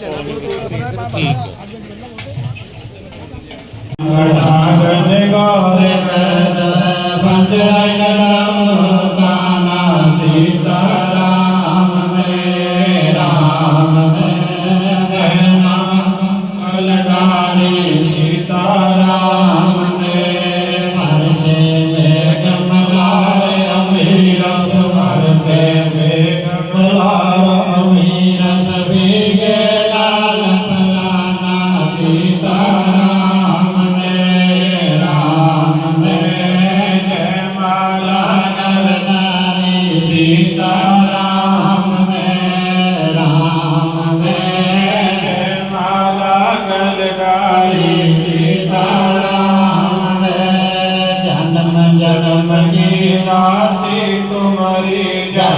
ਜਨਮ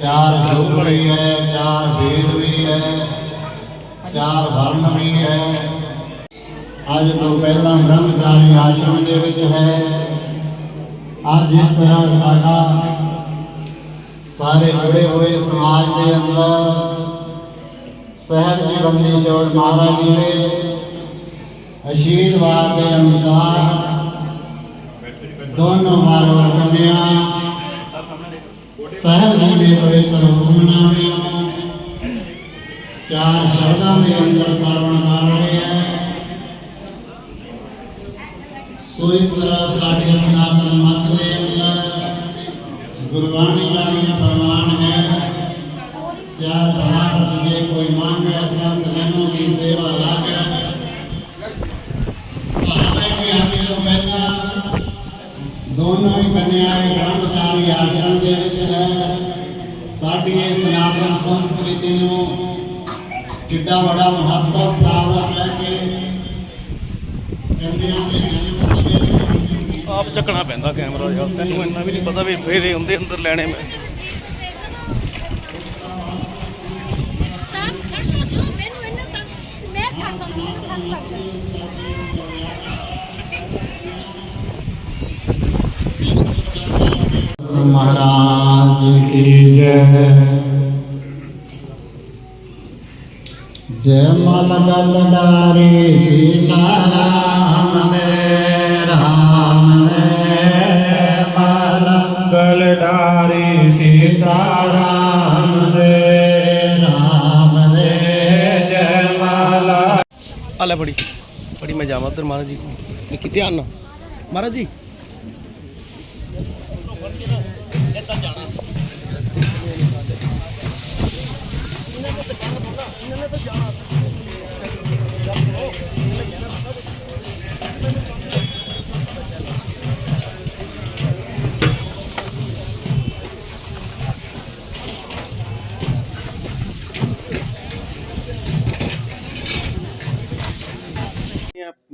ਚਾਰ ਯੁੱਗ ਵੀ ਹੈ, ਚਾਰ ਵੇਦ ਵੀ ਹੈ, ਚਾਰ ਵਰਨ ਵੀ ਹੈ। ਅੱਜ ਤੋਂ ਪਹਿਲਾਂ ਬ੍ਰਹਮਚਾਰੀ ਆਸ਼ਰਮ ਦੇ ਵਿੱਚ ਹੈ। ਅੱਜ ਜਿਸ ਤਰ੍ਹਾਂ ਸਾਡਾ ਸਾਰੇ ਜੁੜੇ ਹੋਏ ਸਮਾਜ ਦੇ ਅੰਦਰ ਸਹਿਬ ਜੀ ਬੰਦੀ ਜੋੜ ਮਹਾਰਾਜ ਜੀ ਦੇ ਅਸ਼ੀਰਵਾਦ ਦੇ ਅਨੁਸਾਰ ਦੋਨੋਂ ਮਾਰੋ ਕੰਨਿਆ। ਸਹਿਬ ਜੀ ਦੇ ਪਵਿੱਤਰ ਹੁਕਮਨਾਮੇ ਨੂੰ ਚਾਰ ਸ਼ਬਦਾਂ ਦੇ ਅੰਦਰ ਸਰਵਣ ਕਰ ਰਹੇ ਹੈ ਸੋ ਇਸ ਤਰ੍ਹਾਂ ਸਾਡੇ ਸਨਾਤਨ ਮਤ ਦੇ ਅੰਦਰ ਗੁਰਬਾਣੀ ਦਾ ਵੀ ਪ੍ਰਮਾਣ ਹੈ। ਚਾਰ ਭਾਰਤ ਜੇ ਕੋਈ ਮੰਗੇ ਸੰਤ ਜਨੋਂ ਦੀ ਸੇਵਾ ਲਾਗੇ ਭਾਵੇਂ ਕਿ ਆਗੇ ਤੋਂ ਪਹਿਲਾਂ ਦੋਨੋਂ ਹੀ ਕੰਨਿਆਏ ਬ੍ਰਹਮਚਾਰੀ ਆਸ਼ਰਮ ਦੇ ਵਿੱਚ ਹੈ ਸਾਡੀ ਇਹ ਸਨਾਤਨ ਸੰਸਕ੍ਰਿਤੀ ਨੂੰ ਕਿੱਡਾ ਬੜਾ ਮਹੱਤਵ ਪ੍ਰਾਪਤ ਹੈ ਕਿ ਕੰਨਿਆ ਦੇ ਜਨਮ ਸਮੇਂ ਆਪ ਚੱਕਣਾ ਪੈਂਦਾ ਕੈਮਰਾ ਯਾਰ ਤੈਨੂੰ ਇੰਨਾ ਵੀ ਨਹੀਂ ਪਤਾ ਵੀ ਫੇਰੇ ਹੁੰਦੇ ਅੰਦਰ ਲੈਣੇ ਮੈਂ। ਤਾਂ ਖੜ ਤੋਂ ਜੋ। ਜੈਮਲ ਬਲਡਾਰੀ ਸੀਤਾ ਰਾਮ ਨੇ ਰਾਮ ਨੇ ਮਲ ਬਲਡਾਰੀ ਸੀਤਾ ਰਾਮ ਨੇ ਰਾਮ ਨੇ ਜੈਮਲ ਅਲੇ ਬੜੀ ਬੜੀ ਮੈਂ ਜਾਵਾਂ ਉਧਰ ਮਹਾਰਾਜ ਜੀ ਕੋ ਕਿ ਧਿਆਨ ਨਾਲ। ਮਹਾਰਾਜ ਜੀ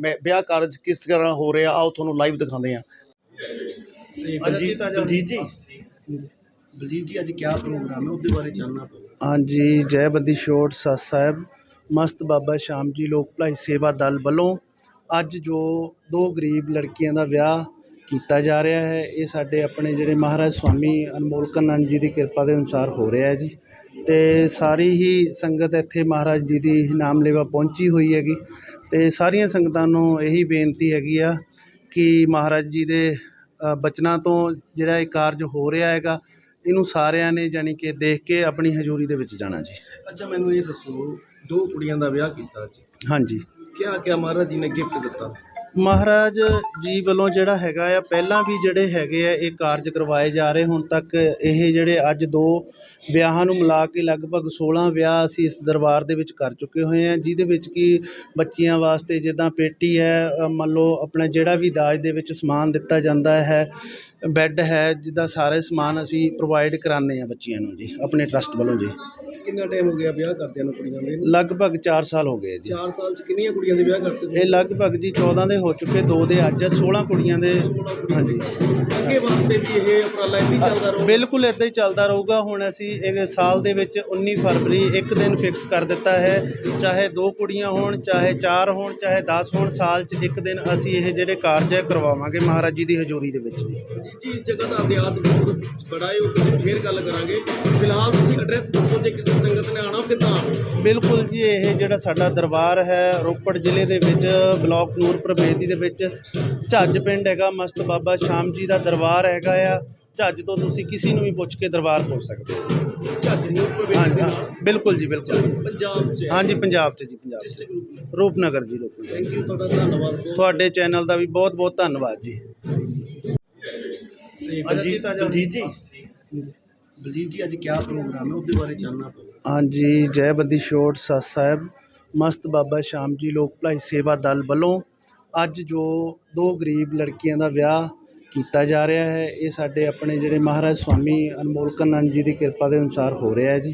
ਮੈਂ ਵਿਆਹ ਕਾਰਜ ਕਿਸ ਤਰ੍ਹਾਂ ਹੋ ਰਿਹਾ? ਆਓ ਤੁਹਾਨੂੰ ਲਾਈਵ ਦਿਖਾਉਂਦੇ ਆ ਬਲਜੀਤ ਜੀ। ਬਲਜੀਤ ਜੀ, ਅੱਜ ਕਿਆ ਪ੍ਰੋਗਰਾਮ ਹੈ? ਉਹਦੇ ਬਾਰੇ ਜਾਨਣਾ ਪਊਗਾ। ਹਾਂਜੀ, ਜੈ ਬੰਦੀ ਛੋਟ ਸਤ ਸਾਹਿਬ। ਮਸਤ ਬਾਬਾ ਸ਼ਾਮ ਜੀ ਲੋਕ ਭਲਾਈ ਸੇਵਾ ਦਲ ਵੱਲੋਂ ਅੱਜ ਜੋ ਦੋ ਗਰੀਬ ਲੜਕੀਆਂ ਦਾ ਵਿਆਹ ਕੀਤਾ ਜਾ ਰਿਹਾ ਹੈ, ਇਹ ਸਾਡੇ ਆਪਣੇ ਜਿਹੜੇ ਮਹਾਰਾਜ ਸਵਾਮੀ ਅਨਮੋਲਕਾਨੰਦ ਜੀ ਦੀ ਕਿਰਪਾ ਦੇ ਅਨੁਸਾਰ ਹੋ ਰਿਹਾ ਹੈ ਜੀ। ਅਤੇ ਸਾਰੀ ਹੀ ਸੰਗਤ ਇੱਥੇ ਮਹਾਰਾਜ ਜੀ ਦੀ ਨਾਮ ਲੇਵਾ ਪਹੁੰਚੀ ਹੋਈ ਹੈਗੀ। ਅਤੇ ਸਾਰੀਆਂ ਸੰਗਤਾਂ ਨੂੰ ਇਹੀ ਬੇਨਤੀ ਹੈਗੀ ਆ ਕਿ ਮਹਾਰਾਜ ਜੀ ਦੇ ਬਚਨਾਂ ਤੋਂ ਜਿਹੜਾ ਇਹ ਕਾਰਜ ਹੋ ਰਿਹਾ ਹੈਗਾ ਇਹਨੂੰ ਸਾਰਿਆਂ ਨੇ ਜਾਣੀ ਕਿ ਦੇਖ ਕੇ ਆਪਣੀ ਹਜ਼ੂਰੀ ਦੇ ਵਿੱਚ ਜਾਣਾ ਜੀ। ਅੱਛਾ ਮੈਨੂੰ ਇਹ ਦੱਸੋ ਦੋ ਕੁੜੀਆਂ ਦਾ ਵਿਆਹ ਕੀਤਾ ਜੀ। ਹਾਂਜੀ। ਕਿਆ ਕਿਆ ਮਹਾਰਾਜ ਜੀ ਨੇ ਗਿਫਟ ਦਿੱਤਾ? ਮਹਾਰਾਜ ਜੀ ਵੱਲੋਂ ਜਿਹੜਾ ਹੈਗਾ ਆ, ਪਹਿਲਾਂ ਵੀ ਜਿਹੜੇ ਹੈਗੇ ਆ, ਇਹ ਕਾਰਜ ਕਰਵਾਏ ਜਾ ਰਹੇ, ਹੁਣ ਤੱਕ ਇਹ ਜਿਹੜੇ ਅੱਜ ਦੋ ਵਿਆਹਾਂ ਨੂੰ ਮਿਲਾ ਕੇ ਲਗਭਗ 16 ਵਿਆਹ ਅਸੀਂ ਇਸ ਦਰਬਾਰ ਦੇ ਵਿੱਚ ਕਰ ਚੁੱਕੇ ਹੋਏ ਹਾਂ ਜਿਹਦੇ ਵਿੱਚ ਕਿ ਬੱਚੀਆਂ ਵਾਸਤੇ ਜਿੱਦਾਂ ਪੇਟੀ ਹੈ ਮੰਨ ਲਓ ਆਪਣਾ ਜਿਹੜਾ ਵੀ ਦਾਜ ਦੇ ਵਿੱਚ ਸਮਾਨ ਦਿੱਤਾ ਜਾਂਦਾ ਹੈ, ਬੈੱਡ ਹੈ, ਜਿੱਦਾਂ ਸਾਰੇ ਸਮਾਨ ਅਸੀਂ ਪ੍ਰੋਵਾਈਡ ਕਰਾਉਂਦੇ ਹਾਂ ਬੱਚੀਆਂ ਨੂੰ ਜੀ, ਆਪਣੇ ਟਰੱਸਟ ਵੱਲੋਂ ਜੀ। ਕਿੰਨਾ ਟਾਈਮ ਹੋ ਗਿਆ ਵਿਆਹ ਕਰਦਿਆਂ ਨੂੰ ਕੁੜੀਆਂ ਦੇ? ਲਗਭਗ 4 ਸਾਲ ਹੋ ਗਏ ਜੀ। 4 ਸਾਲ ਚ ਕਿੰਨੀਆਂ ਕੁੜੀਆਂ ਦੇ ਵਿਆਹ ਕਰਤੇ ਇਹ ਲਗਭਗ ਜੀ 14 ਦੇ ਹੋ ਚੁੱਕੇ ਦੋ ਦੇ ਅੱਜ 16 ਕੁੜੀਆਂ ਦੇ। ਹਾਂਜੀ। ਅੱਗੇ ਵਾਸਤੇ ਵੀ ਇਹ ਉਪਰਾਲਾ ਇੰਨੀ ਚੱਲਦਾ ਰਹੂ ਬਿਲਕੁਲ ਇਦਾਂ ਹੀ ਚੱਲਦਾ ਰਹੂਗਾ। ਹੁਣ ਅਸੀਂ ਇਹ ਸਾਲ ਦੇ ਵਿੱਚ 19 ਫਰਵਰੀ ਇੱਕ ਦਿਨ ਫਿਕਸ ਕਰ ਦਿੱਤਾ ਹੈ। ਚਾਹੇ ਦੋ ਕੁੜੀਆਂ ਹੋਣ ਚਾਹੇ ਚਾਰ ਹੋਣ ਚਾਹੇ 10 ਹੋਣ ਸਾਲ 'ਚ ਇੱਕ ਦਿਨ ਅਸੀਂ ਇਹ ਜਿਹੜੇ ਕਾਰਜ ਹੈ ਕਰਵਾਵਾਂਗੇ ਮਹਾਰਾਜ ਜੀ ਦੀ ਹਜ਼ੂਰੀ ਦੇ ਵਿੱਚ ਜੀ। ਜੀ ਜਗ੍ਹਾ ਦਾ ਇਤਿਹਾਸ ਬਹੁਤ ਬੜਾ ਹੈ ਉਹ ਕਦੇ ਫੇਰ ਗੱਲ ਕਰਾਂਗੇ। ਫਿਲਹਾਲ ਤੁਸੀਂ ਐਡਰੈਸ ਦੱਸੋ ਜੇ ਕਿਸੇ ਸੰਗਤ ਨੇ ਆਣਾ ਕਿੱਦਾਂ? ਬਿਲਕੁਲ ਜੀ ਇਹ ਜਿਹੜਾ ਸਾਡਾ ਦਰਬਾਰ ਹੈ ਰੋਪੜ ਜ਼ਿਲ੍ਹੇ ਦੇ ਵਿੱਚ ਬਲਾਕ ਨੂਰਪੁਰ ਬੇਦੀ ਦੇ ਵਿੱਚ ਝੱਜ ਪਿੰਡ ਹੈਗਾ ਮਸਤ ਬਾਬਾ ਸ਼ਾਮ ਜੀ ਦਾ ਦਰਬਾਰ ਹੈਗਾ ਆ। ਝੱਜ ਤੋਂ ਤੁਸੀਂ ਕਿਸੇ ਨੂੰ ਵੀ ਪੁੱਛ ਕੇ ਦਰਬਾਰ ਪਹੁੰਚ ਸਕਦੇ ਹੋ। ਝੱਜ ਨੂੰ ਪ੍ਰਵੇਸ਼ ਹਾਂਜੀ ਹਾਂ ਬਿਲਕੁਲ ਜੀ ਬਿਲਕੁਲ ਪੰਜਾਬ ਚ ਹਾਂਜੀ ਪੰਜਾਬ 'ਚ ਜੀ ਪੰਜਾਬ 'ਚ। ਡਿਸਟ੍ਰਿਕਟ ਰੂਪਨਗਰ ਜੀ ਰੂਪਨਗਰ। ਥੈਂਕ ਯੂ ਤੁਹਾਡਾ ਧੰਨਵਾਦ ਬਹੁਤ। ਤੁਹਾਡੇ ਚੈਨਲ ਦਾ ਵੀ ਬਹੁਤ ਬਹੁਤ ਧੰਨਵਾਦ ਜੀ। ਬਲਜੀਤ ਜੀ। ਬਲਜੀਤ ਜੀ, ਅੱਜ ਕਿਆ ਪ੍ਰੋਗਰਾਮ ਹੈ? ਉਹਦੇ ਬਾਰੇ ਜਾਨਣਾ ਪਊਗਾ। ਹਾਂਜੀ, ਜੈ ਬੰਦੀ ਛੋਟ ਸਤ ਸਾਹਿਬ। ਮਸਤ ਬਾਬਾ ਸ਼ਾਮ ਜੀ ਲੋਕ ਭਲਾਈ ਸੇਵਾ ਦਲ ਵੱਲੋਂ ਅੱਜ ਜੋ ਦੋ ਗਰੀਬ ਲੜਕੀਆਂ ਦਾ ਵਿਆਹ ਕੀਤਾ ਜਾ ਰਿਹਾ ਹੈ, ਇਹ ਸਾਡੇ ਆਪਣੇ ਜਿਹੜੇ ਮਹਾਰਾਜ ਸਵਾਮੀ ਅਨਮੋਲਕਾਨੰਦ ਜੀ ਦੀ ਕਿਰਪਾ ਦੇ ਅਨੁਸਾਰ ਹੋ ਰਿਹਾ ਹੈ ਜੀ।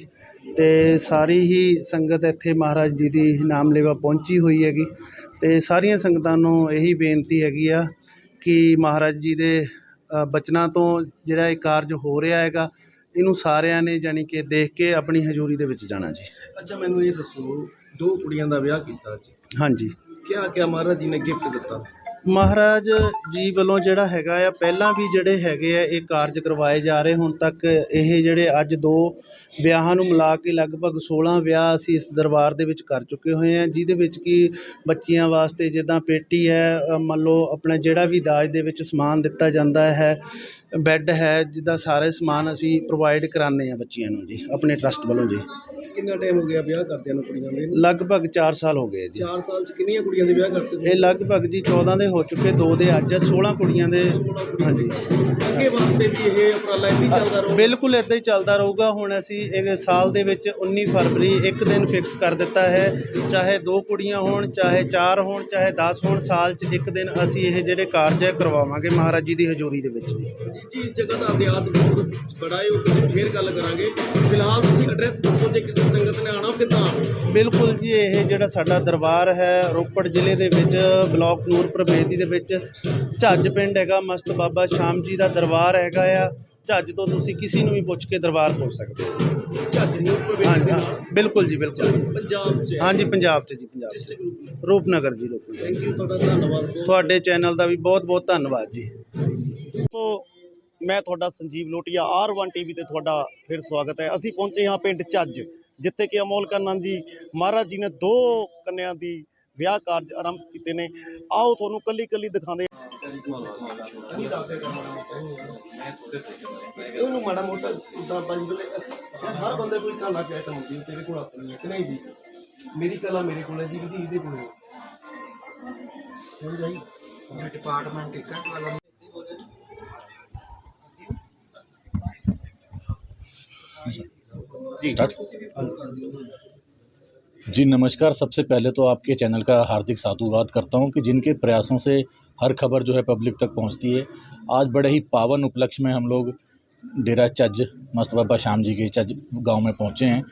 ਅਤੇ ਸਾਰੀ ਹੀ ਸੰਗਤ ਇੱਥੇ ਮਹਾਰਾਜ ਜੀ ਦੀ ਨਾਮ ਲੇਵਾ ਪਹੁੰਚੀ ਹੋਈ ਹੈਗੀ। ਅਤੇ ਸਾਰੀਆਂ ਸੰਗਤਾਂ ਨੂੰ ਇਹੀ ਬੇਨਤੀ ਹੈਗੀ ਆ ਕਿ ਮਹਾਰਾਜ ਜੀ ਦੇ ਬਚਨਾਂ ਤੋਂ ਜਿਹੜਾ ਇਹ ਕਾਰਜ ਹੋ ਰਿਹਾ ਹੈਗਾ ਇਹਨੂੰ ਸਾਰਿਆਂ ਨੇ ਜਾਣੀ ਕਿ ਦੇਖ ਕੇ ਆਪਣੀ ਹਜ਼ੂਰੀ ਦੇ ਵਿੱਚ ਜਾਣਾ ਜੀ। ਅੱਛਾ ਮੈਨੂੰ ਇਹ ਦੱਸੋ ਦੋ ਕੁੜੀਆਂ ਦਾ ਵਿਆਹ ਕੀਤਾ ਜੀ ਹਾਂਜੀ। ਕਿਆ ਕਿਆ ਮਹਾਰਾਜ ਜੀ ਨੇ ਗਿਫਟ ਦਿੱਤਾ? ਮਹਾਰਾਜ ਜੀ ਵੱਲੋਂ ਜਿਹੜਾ ਹੈਗਾ ਆ, ਪਹਿਲਾਂ ਵੀ ਜਿਹੜੇ ਹੈਗੇ ਆ, ਇਹ ਕਾਰਜ ਕਰਵਾਏ ਜਾ ਰਹੇ, ਹੁਣ ਤੱਕ ਇਹ ਜਿਹੜੇ ਅੱਜ ਦੋ ਵਿਆਹਾਂ ਨੂੰ ਮਿਲਾ ਕੇ ਲਗਭਗ 16 ਵਿਆਹ ਅਸੀਂ ਇਸ ਦਰਬਾਰ ਦੇ ਵਿੱਚ ਕਰ ਚੁੱਕੇ ਹੋਏ ਹਾਂ ਜਿਹਦੇ ਵਿੱਚ ਕਿ ਬੱਚੀਆਂ ਵਾਸਤੇ ਜਿੱਦਾਂ ਪੇਟੀ ਹੈ ਮੰਨ ਲਓ ਆਪਣਾ ਜਿਹੜਾ ਵੀ ਦਾਜ ਦੇ ਵਿੱਚ ਸਮਾਨ ਦਿੱਤਾ ਜਾਂਦਾ ਹੈ, ਬੈੱਡ ਹੈ, ਜਿੱਦਾਂ ਸਾਰੇ ਸਮਾਨ ਅਸੀਂ ਪ੍ਰੋਵਾਈਡ ਕਰਾਉਂਦੇ ਹਾਂ ਬੱਚੀਆਂ ਨੂੰ ਜੀ, ਆਪਣੇ ਟਰੱਸਟ ਵੱਲੋਂ ਜੀ। ਕਿੰਨਾ ਟਾਈਮ ਹੋ ਗਿਆ ਵਿਆਹ ਕਰਦਿਆਂ ਨੂੰ ਕੁੜੀਆਂ ਦੇ? ਲਗਭਗ 4 ਸਾਲ ਹੋ ਗਏ ਜੀ। 4 ਸਾਲ ਚ ਕਿੰਨੀਆਂ ਕੁੜੀਆਂ ਦੇ ਵਿਆਹ ਕਰਤੇ ਇਹ ਲਗਭਗ ਜੀ 14 ਦੇ ਹੋ ਚੁੱਕੇ ਦੋ ਦੇ ਅੱਜ 16 ਕੁੜੀਆਂ ਦੇ। ਹਾਂਜੀ। ਅੱਗੇ ਵਾਸਤੇ ਵੀ ਇਹ ਉਪਰਾਲਾ ਇੰਨੀ ਚੱਲਦਾ ਰਹੂ ਬਿਲਕੁਲ ਇਦਾਂ ਹੀ ਚੱਲਦਾ ਰਹੂਗਾ। ਹੁਣ ਅਸੀਂ ਇਹ ਸਾਲ ਦੇ ਵਿੱਚ 19 ਫਰਵਰੀ ਇੱਕ ਦਿਨ ਫਿਕਸ ਕਰ ਦਿੱਤਾ ਹੈ। ਚਾਹੇ ਦੋ ਕੁੜੀਆਂ ਹੋਣ ਚਾਹੇ ਚਾਰ ਹੋਣ ਚਾਹੇ 10 ਹੋਣ ਸਾਲ 'ਚ ਇੱਕ ਦਿਨ ਅਸੀਂ ਇਹ ਜਿਹੜੇ ਕਾਰਜ ਹੈ ਕਰਵਾਵਾਂਗੇ ਮਹਾਰਾਜ ਜੀ ਦੀ ਹਜ਼ੂਰੀ ਦੇ ਵਿੱਚ ਜੀ। ਜੀ ਜਗ੍ਹਾ ਦਾ ਬਹੁਤ ਬੜਾ ਹੈ ਉਹ ਫੇਰ ਗੱਲ ਕਰਾਂਗੇ। ਫਿਲਹਾਲ ਤੁਸੀਂ ਐਡਰੈਸ ਦੱਸੋ ਜੇ ਕਿਸੇ ਸੰਗਤ ਨੇ ਆਣਾ ਕਿੱਦਾਂ? ਆਉਣਾ? ਬਿਲਕੁਲ ਜੀ ਇਹ ਜਿਹੜਾ ਸਾਡਾ ਦਰਬਾਰ ਹੈ ਰੋਪੜ ਜ਼ਿਲ੍ਹੇ ਦੇ ਵਿੱਚ ਬਲਾਕ ਨੂਰਪੁਰ ਬੇਦੀ ਦੇ ਵਿੱਚ ਝੱਜ ਪਿੰਡ ਹੈਗਾ ਮਸਤ ਬਾਬਾ ਸ਼ਾਮ ਜੀ ਦਾ ਦਰਬਾਰ ਹੈਗਾ ਆ। ਝੱਜ ਤੋਂ ਤੁਸੀਂ ਕਿਸੇ ਨੂੰ ਵੀ ਪੁੱਛ ਕੇ ਦਰਬਾਰ ਪਹੁੰਚ ਸਕਦੇ ਹੋ। ਝੱਜ ਨੂੰ ਪ੍ਰਵੇਸ਼ ਹਾਂਜੀ ਹਾਂ ਬਿਲਕੁਲ ਜੀ ਬਿਲਕੁਲ ਪੰਜਾਬ ਚ ਹਾਂਜੀ ਪੰਜਾਬ 'ਚ ਜੀ ਪੰਜਾਬ ਡਿਸਟ੍ਰਿਕਟ ਰੂਪਨਗਰ ਜੀ ਰੂਪਨਗਰ। ਥੈਂਕ ਯੂ ਤੁਹਾਡਾ ਧੰਨਵਾਦ ਤੁਹਾਡੇ ਚੈਨਲ ਦਾ ਵੀ ਬਹੁਤ ਬਹੁਤ ਧੰਨਵਾਦ ਜੀ। ਤੋਂ ਮੈਂ ਤੁਹਾਡਾ ਸੰਜੀਵ ਲੋਟੀਆ ਆਰ1 ਟੀਵੀ ਤੇ ਤੁਹਾਡਾ ਫਿਰ ਸਵਾਗਤ ਹੈ। ਅਸੀਂ ਪਹੁੰਚੇ ਹਾਂ ਪਿੰਡ ਚੱਜ ਜਿੱਥੇ ਕਿ ਅਮੋਲ ਕਰਨਨ ਜੀ ਮਹਾਰਾਜ ਜੀ ਨੇ ਦੋ ਕੰਨਿਆਂ ਦੀ ਵਿਆਹ ਕਾਰਜ ਆਰੰਭ ਕੀਤੇ ਨੇ। ਆਓ ਤੁਹਾਨੂੰ ਕੱਲੀ ਕੱਲੀ ਦਿਖਾਉਂਦੇ ਉਹਨੂੰ ਮਾੜਾ ਮੋਟਾ ਹਰ ਬੰਦੇ ਕੋਈ ਕਲਾ ਚਾਹਤ ਕੋਲ ਹੈ ਜੀ? ਮੇਰੀ ਕਲਾ ਮੇਰੇ ਕੋਲ ਹੈ ਜੀ ਇਹਦੀ ਇਹਦੇ ਕੋਲ ਹੈ। ਕਲਾ कलम जी, नमस्कार। सबसे पहले तो आपके चैनल का हार्दिक साधुवाद करता हूँ कि जिनके प्रयासों से हर खबर जो है पब्लिक तक पहुँचती है। आज बड़े ही पावन उपलक्ष्य में हम लोग डेरा चज, मस्त बाबा श्याम जी के चज गाँव में पहुँचे हैं।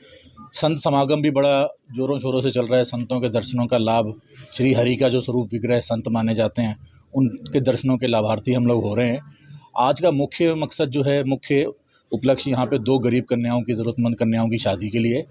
संत समागम भी बड़ा ज़ोरों शोरों से चल रहा है। संतों के दर्शनों का लाभ, श्री हरि का जो स्वरूप विग्रह संत माने जाते हैं। उनके दर्शनों के लाभार्थी हम लोग हो रहे हैं। आज का मुख्य मकसद जो है, मुख्य उपलक्ष्य यहाँ पे दो गरीब कन्याओं की, ज़रूरतमंद कन्याओं की शादी के लिए।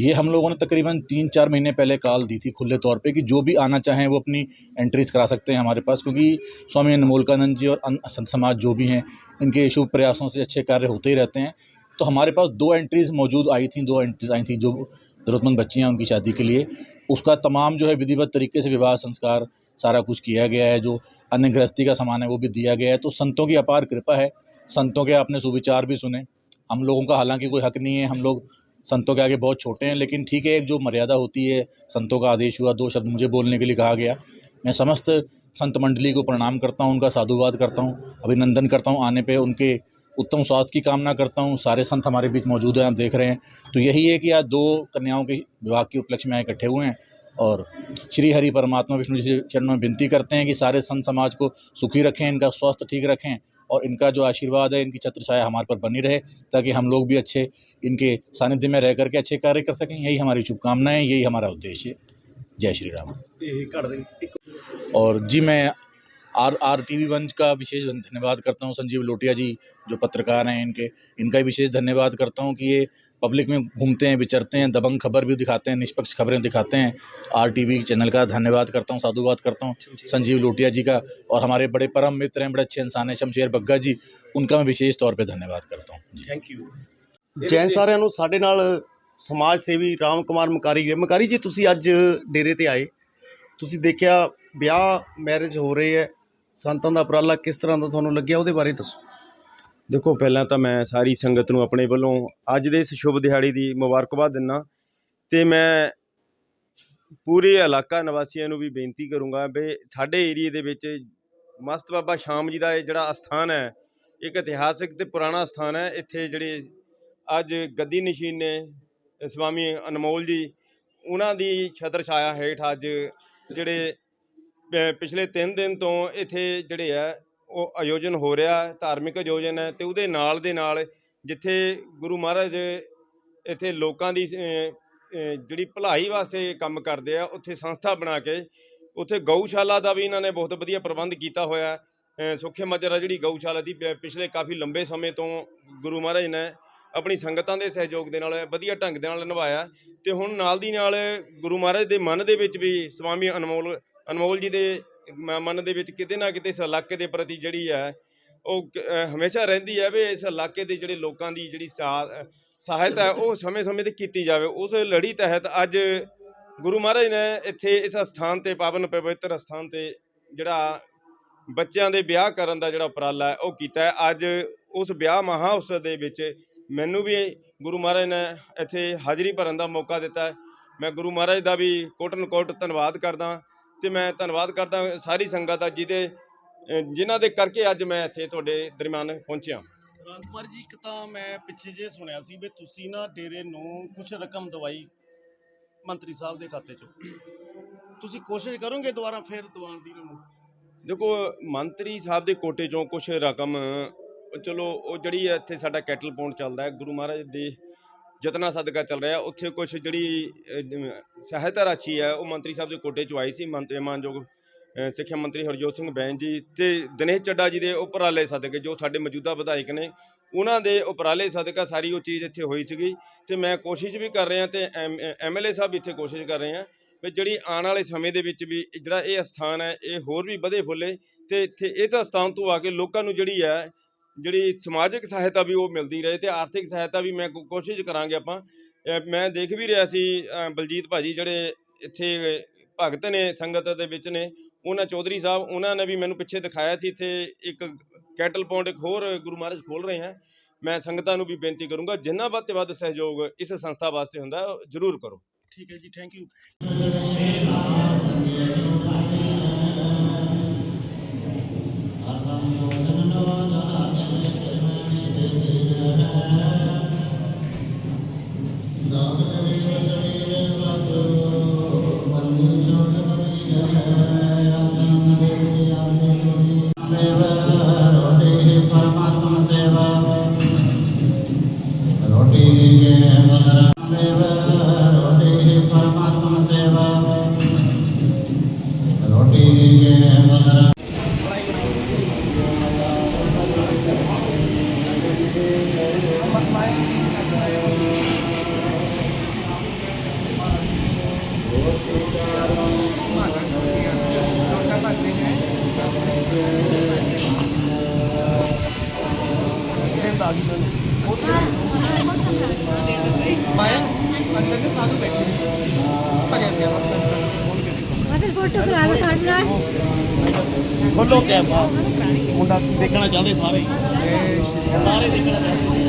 ये हम लोगों ने तकरीबन तीन चार महीने पहले कॉल दी थी खुले तौर पे कि जो भी आना चाहें वो अपनी एंट्रीज करा सकते हैं हमारे पास, क्योंकि स्वामी अनमोलकानंद जी और संत समाज जो भी हैं, इनके शुभ प्रयासों से अच्छे कार्य होते ही रहते हैं। तो हमारे पास दो एंट्रीज मौजूद आई थी, दो एंट्रीज आई थी जो ज़रूरतमंद बच्चियाँ उनकी शादी के लिए। उसका तमाम जो है विधिवत तरीके से विवाह संस्कार सारा कुछ किया गया है, जो अन्य गृहस्थी का सामान है वो भी दिया गया है। तो संतों की अपार कृपा है संतों के आपने सुविचार भी सुने। हम लोगों का हालाँकि कोई हक नहीं है, हम लोग संतों के आगे बहुत छोटे हैं, लेकिन ठीक है, एक जो मर्यादा होती है, संतों का आदेश हुआ, दो शब्द मुझे बोलने के लिए कहा गया। मैं समस्त संत मंडली को प्रणाम करता हूँ, उनका साधुवाद करता हूँ, अभिनंदन करता हूँ, आने पे उनके उत्तम स्वास्थ्य की कामना करता हूँ, सारे संत हमारे बीच मौजूद हैं, आप देख रहे हैं। तो यही है कि आज दो कन्याओं के विवाह के उपलक्ष्य में इकट्ठे हुए हैं और श्री हरि परमात्मा विष्णु जी चरणों में विनती करते हैं कि सारे संत समाज को सुखी रखें, इनका स्वास्थ्य ठीक रखें और इनका जो आशीर्वाद है, इनकी छत्र छाया हमारे पर बनी रहे, ताकि हम लोग भी अच्छे इनके सानिध्य में रह करके अच्छे कार्य कर सकें। यही हमारी शुभकामनाएँ, यही हमारा उद्देश्य है। जय श्री राम। और जी, मैं R R T V one का विशेष धन्यवाद करता हूँ। संजीव लोटिया जी, जो पत्रकार हैं इनके, इनका विशेष धन्यवाद करता हूँ कि ये पब्लिक में घूमते हैं विचरते हैं दबंग खबर भी दिखाते हैं निष्पक्ष खबरें दिखाते हैं आर टी वी चैनल का धन्यवाद करता हूँ साधुवाद करता हूँ संजीव लोटिया जी का और हमारे बड़े परम मित्र हैं बड़े अच्छे इंसान हैं शमशेर बग्गा जी उनका मैं विशेष तौर पर धन्यवाद करता हूँ जी ਥੈਂਕ ਯੂ ਜੈਨ ਸਾਰਿਆਂ ਨੂੰ ਸਾਡੇ ਨਾਲ ਸਮਾਜ ਸੇਵੀ ਰਾਮ ਕੁਮਾਰ ਮਕਾਰੀ ਹੈ ਮਕਾਰੀ ਜੀ ਤੁਸੀਂ ਅੱਜ ਡੇਰੇ ਤੇ ਆਏ ਤੁਸੀਂ ਦੇਖਿਆ ਵਿਆਹ ਮੈਰਿਜ ਹੋ ਰਹੇ ਹੈ ਸੰਤਾਂ ਦਾ ਉਪਰਾਲਾ ਕਿਸ ਤਰ੍ਹਾਂ ਦਾ ਤੁਹਾਨੂੰ ਲੱਗਿਆ ਉਹਦੇ ਬਾਰੇ ਦੱਸੋ ਦੇਖੋ, ਪਹਿਲਾਂ ਤਾਂ ਮੈਂ ਸਾਰੀ ਸੰਗਤ ਨੂੰ ਆਪਣੇ ਵੱਲੋਂ ਅੱਜ ਦੇ ਇਸ ਸ਼ੁਭ ਦਿਹਾੜੀ ਦੀ ਮੁਬਾਰਕਬਾਦ ਦਿੰਦਾ ਅਤੇ ਮੈਂ ਪੂਰੇ ਇਲਾਕਾ ਨਿਵਾਸੀਆਂ ਨੂੰ ਵੀ ਬੇਨਤੀ ਕਰੂੰਗਾ ਵੀ ਸਾਡੇ ਏਰੀਏ ਦੇ ਵਿੱਚ ਮਸਤ ਬਾਬਾ ਸ਼ਾਮ ਜੀ ਦਾ ਇਹ ਜਿਹੜਾ ਅਸਥਾਨ ਹੈ, ਇੱਕ ਇਤਿਹਾਸਿਕ ਤੇ ਪੁਰਾਣਾ ਸਥਾਨ ਹੈ। ਇੱਥੇ ਜਿਹੜੇ ਅੱਜ ਗੱਦੀ ਨਸ਼ੀਨ ਨੇ, ਸਵਾਮੀ ਅਨਮੋਲ ਜੀ, ਉਹਨਾਂ ਦੀ ਛਤਰ ਛਾਇਆ ਹੇਠ ਅੱਜ ਜਿਹੜੇ ਪਿਛਲੇ 3 ਦਿਨ ਤੋਂ ਇੱਥੇ ਜਿਹੜੇ ਆ ਉਹ ਆਯੋਜਨ ਹੋ ਰਿਹਾ ਧਾਰਮਿਕ ਆਯੋਜਨ ਹੈ ਤੇ ਉਹਦੇ ਨਾਲ ਦੇ ਨਾਲ ਜਿੱਥੇ ਗੁਰੂ ਮਹਾਰਾਜ ਇੱਥੇ ਲੋਕਾਂ ਦੀ ਜਿਹੜੀ ਭਲਾਈ ਵਾਸਤੇ ਕੰਮ ਕਰਦੇ ਆ ਉੱਥੇ ਸੰਸਥਾ ਬਣਾ ਕੇ ਉੱਥੇ ਗਊਸ਼ਾਲਾ ਦਾ ਵੀ ਇਹਨਾਂ ਨੇ ਬਹੁਤ ਵਧੀਆ ਪ੍ਰਬੰਧ ਕੀਤਾ ਹੋਇਆ ਹੈ। ਅ, ਸੁੱਖੇ ਜਿਹੜੀ ਗਊਸ਼ਾਲਾ ਦੀ ਪਿਛਲੇ ਕਾਫੀ ਲੰਬੇ ਸਮੇਂ ਤੋਂ ਗੁਰੂ ਮਹਾਰਾਜ ਨੇ ਆਪਣੀ ਸੰਗਤਾਂ ਦੇ ਸਹਿਯੋਗ ਦੇ ਨਾਲ ਵਧੀਆ ਢੰਗ ਦੇ ਨਾਲ ਨਿਭਾਇਆ ਤੇ ਹੁਣ ਨਾਲ ਦੀ ਨਾਲ ਗੁਰੂ ਮਹਾਰਾਜ ਦੇ ਮਨ ਦੇ ਵਿੱਚ ਵੀ ਸਵਾਮੀ ਅਨਮੋਲ ਅਨਮੋਲ ਜੀ ਦੇ ਮ- ਮਨ ਦੇ ਵਿੱਚ ਕਿਤੇ ਨਾ ਕਿਤੇ ਇਸ ਇਲਾਕੇ ਦੇ ਪ੍ਰਤੀ ਜਿਹੜੀ ਹੈ, ਉਹ ਕ- ਅਹ ਹਮੇਸ਼ਾ ਰਹਿੰਦੀ ਹੈ ਵੀ ਇਸ ਇਲਾਕੇ ਦੇ ਜਿਹੜੇ ਲੋਕਾਂ ਦੀ ਜਿਹੜੀ ਸਾ- ਸਹਾਇਤਾ ਹੈ, ਉਹ ਸਮੇਂ-ਸਮੇਂ ਤੇ ਕੀਤੀ ਜਾਵੇ। ਉਸ ਲੜੀ ਤਹਿਤ ਅੱਜ ਗੁਰੂ ਮਹਾਰਾਜ ਨੇ ਇੱਥੇ ਇਸ ਸਥਾਨ ਤੇ, ਪਾਵਨ ਪਵਿੱਤਰ ਸਥਾਨ ਤੇ ਜਿਹੜਾ ਬੱਚਿਆਂ ਦੇ ਵਿਆਹ ਕਰਨ ਦਾ ਜਿਹੜਾ ਉਪਰਾਲਾ ਹੈ, ਉਹ ਕੀਤਾ ਹੈ। ਅੱਜ ਉਸ ਵਿਆਹ ਮਹਾ ਉਤਸਵ ਦੇ ਵਿੱਚ ਮੈਨੂੰ ਵੀ ਗੁਰੂ ਮਹਾਰਾਜ ਨੇ ਇੱਥੇ ਹਾਜ਼ਰੀ ਭਰਨ ਦਾ ਮੌਕਾ ਦਿੱਤਾ ਹੈ। ਮੈਂ ਗੁਰੂ ਮਹਾਰਾਜ ਦਾ ਵੀ ਕੋਟਨ ਕੋਟ ਧੰਨਵਾਦ ਕਰਦਾ ਤੇ ਮੈਂ ਧੰਨਵਾਦ ਕਰਦਾ ਸਾਰੀ ਸੰਗਤ ਦਾ ਜਿਹਦੇ ਜਿਨ੍ਹਾਂ ਦੇ ਕਰਕੇ ਅੱਜ ਮੈਂ ਇੱਥੇ ਤੁਹਾਡੇ ਦਰਮਿਆਨ ਪਹੁੰਚਿਆ। ਰਾਜਕੁਮਾਰ ਜੀ ਇੱਕ ਤਾਂ ਮੈਂ ਪਿੱਛੇ ਜੇ ਸੁਣਿਆ ਸੀ ਵੀ ਤੁਸੀਂ ਨਾ ਡੇਰੇ ਨੂੰ ਕੁਝ ਰਕਮ ਦਵਾਈ ਮੰਤਰੀ ਸਾਹਿਬ ਦੇ ਖਾਤੇ 'ਚ। ਤੁਸੀਂ ਕੋਸ਼ਿਸ਼ ਕਰੋਗੇ ਦੁਬਾਰਾ ਫਿਰ ਦਵਾਉਣ ਦੀ ਨੂੰ ਦੇਖੋ ਮੰਤਰੀ ਸਾਹਿਬ ਦੇ ਕੋਟੇ ਚੋਂ ਕੁਝ ਰਕਮ ਚਲੋ ਉਹ ਜਿਹੜੀ ਹੈ ਇੱਥੇ ਸਾਡਾ ਕੈਟਲ ਪੌਂਡ ਚੱਲਦਾ ਹੈ ਗੁਰੂ ਮਹਾਰਾਜ ਦੇ ਜਤਨਾ ਸਦਕਾ ਚੱਲ ਰਿਹਾ, ਉੱਥੇ ਕੁਝ ਜਿਹੜੀ ਸਹਾਇਤਾ ਰਾਸ਼ੀ ਹੈ, ਉਹ ਮੰਤਰੀ ਸਾਹਿਬ ਦੇ ਕੋਟੇ ਚੋਂ ਆਈ ਸੀ ਮੰਤਰੀ ਮਾਨਯੋਗ ਸਿੱਖਿਆ ਮੰਤਰੀ ਹਰਜੋਤ ਸਿੰਘ ਬੈਂਸ ਜੀ ਤੇ ਦਿਨੇਸ਼ ਚੱਡਾ ਜੀ ਦੇ ਉਪਰਾਲੇ ਸਦਕੇ, ਜੋ ਸਾਡੇ ਮੌਜੂਦਾ ਵਿਧਾਇਕ ਨੇ, ਉਹਨਾਂ ਦੇ ਉਪਰਾਲੇ ਸਦਕਾ ਸਾਰੀ ਉਹ ਚੀਜ਼ ਇੱਥੇ ਹੋਈ ਸੀਗੀ ਤੇ ਮੈਂ ਕੋਸ਼ਿਸ਼ ਵੀ ਕਰ ਰਿਹਾ ਤੇ ਐਮਐਲਏ ਸਾਹਿਬ ਇੱਥੇ ਕੋਸ਼ਿਸ਼ ਕਰ ਰਹੇ ਆ ਵੀ ਜਿਹੜੀ ਆਉਣ ਵਾਲੇ ਸਮੇਂ ਦੇ ਵਿੱਚ ਵੀ ਜਿਹੜਾ ਇਹ ਅਸਥਾਨ ਹੈ, ਇਹ ਹੋਰ ਵੀ ਵਧੇ ਫੁੱਲੇ ਤੇ ਇੱਥੇ ਇਹ ਤਾਂ ਅਸਥਾਨ ਤੋਂ ਆ ਕੇ ਲੋਕਾਂ ਨੂੰ ਜਿਹੜੀ ਹੈ ਜਿਹੜੀ ਸਮਾਜਿਕ ਸਹਾਇਤਾ ਵੀ ਉਹ ਮਿਲਦੀ ਰਹੇ ਤੇ ਆਰਥਿਕ ਸਹਾਇਤਾ ਵੀ ਮੈਂ ਕੋਸ਼ਿਸ਼ ਕਰਾਂਗੇ ਆਪਾਂ। ਮੈਂ ਦੇਖ ਵੀ ਰਿਹਾ ਸੀ, ਅਹ ਬਲਜੀਤ ਭਾਜੀ ਜਿਹੜੇ ਇੱਥੇ ਭਗਤ ਨੇ, ਸੰਗਤ ਦੇ ਵਿੱਚ ਨੇ, ਉਹਨਾਂ ਚੌਧਰੀ ਸਾਹਿਬ, ਉਹਨਾਂ ਨੇ ਵੀ ਮੈਨੂੰ ਪਿੱਛੇ ਦਿਖਾਇਆ ਸੀ, ਇੱਥੇ ਇੱਕ ਕੈਟਲ ਪੌਂਡ ਇੱਕ ਹੋਰ ਗੁਰੂ ਮਹਾਰਾਜ ਖੋਲ ਰਹੇ ਆ। ਮੈਂ ਸੰਗਤਾਂ ਨੂੰ ਵੀ ਬੇਨਤੀ ਕਰੂੰਗਾ, ਜਿੰਨਾ ਵੱਧ ਤੋਂ ਵੱਧ ਸਹਿਯੋਗ ਇਸ ਸੰਸਥਾ ਵਾਸਤੇ ਹੁੰਦਾ, ਜ਼ਰੂਰ ਕਰੋ। ਠੀਕ ਹੈ ਜੀ ਥੈਂਕ ਯੂ ਖੋਲੋ ਕੈਮਰਾ ਮੁੰਡਾ ਦੇਖਣਾ ਚਾਹੁੰਦੇ ਸਾਰੇ। ਸਾਰੇ ਦੇਖਣਾ ਚਾਹੁੰਦੇ।